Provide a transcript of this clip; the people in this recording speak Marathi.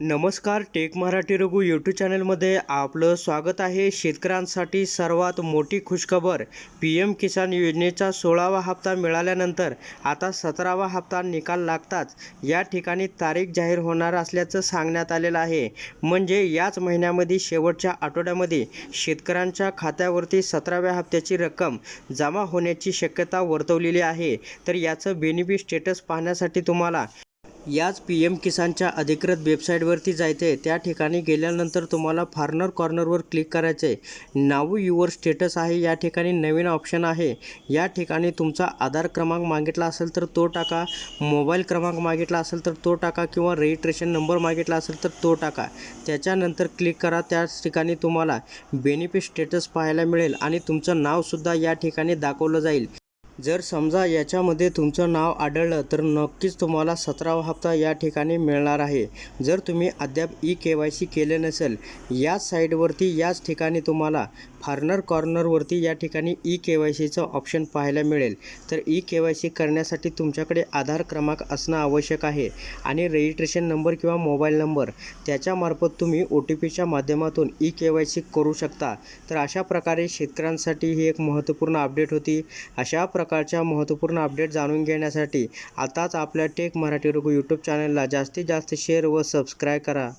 नमस्कार टेक मराठी रघु यूट्यूब चॅनलमध्ये आपलं स्वागत आहे. शेतकऱ्यांसाठी सर्वात मोठी खुशखबर पी एम किसान योजनेचा सोळावा हप्ता मिळाल्यानंतर आता सतरावा हप्ता निकाल लागताच या ठिकाणी तारीख जाहीर होणार असल्याचं सांगण्यात आलेलं आहे. म्हणजे याच महिन्यामध्ये शेवटच्या आठवड्यामध्ये शेतकऱ्यांच्या खात्यावरती सतराव्या हप्त्याची रक्कम जमा होण्याची शक्यता वर्तवलेली आहे. तर याचं बेनिफिट स्टेटस पाहण्यासाठी तुम्हाला याच पी एम किसानच्या अधिकृत वेबसाईटवरती जायचं. आहे त्या ठिकाणी गेल्यानंतर तुम्हाला फार्नर कॉर्नरवर क्लिक करायचं. आहे नाऊ युवर स्टेटस आहे या ठिकाणी नवीन ऑप्शन आहे. या ठिकाणी तुमचा आधार क्रमांक मागितला असेल तर तो टाका. मोबाईल क्रमांक मागितला असेल तर तो टाका किंवा रजिस्ट्रेशन नंबर मागितला असेल तर तो टाका. त्याच्यानंतर क्लिक करा. त्याच ठिकाणी तुम्हाला बेनिफिट स्टेटस पाहायला मिळेल आणि तुमचं नावसुद्धा या ठिकाणी दाखवलं जाईल. जर समजा याच्यामध्ये तुमचं नाव आढळलं तर नक्कीच तुम्हाला सतरावा हप्ता या ठिकाणी मिळणार आहे. जर तुम्ही अद्याप ई के वाय सी केले नसेल याच साईटवरती याच ठिकाणी तुम्हाला फार्नर कॉर्नरवरती या ठिकाणी ई के वाय सीचं ऑप्शन पाहायला मिळेल. तर ई के वाय सी करण्यासाठी तुमच्याकडे आधार क्रमांक असणं आवश्यक आहे आणि रजिस्ट्रेशन नंबर किंवा मोबाईल नंबर. त्याच्यामार्फत तुम्ही ओ टी पीच्या माध्यमातून ई के वाय सी करू शकता. तर अशा प्रकारे शेतकऱ्यांसाठी ही एक महत्त्वपूर्ण अपडेट होती. अशा प्रकारच्या महत्त्वपूर्ण अपडेट जाणून घेण्यासाठी आताच आपल्या टेक मराठी रघु यूट्यूब चॅनलला जास्तीत जास्त शेअर व सबस्क्राईब करा.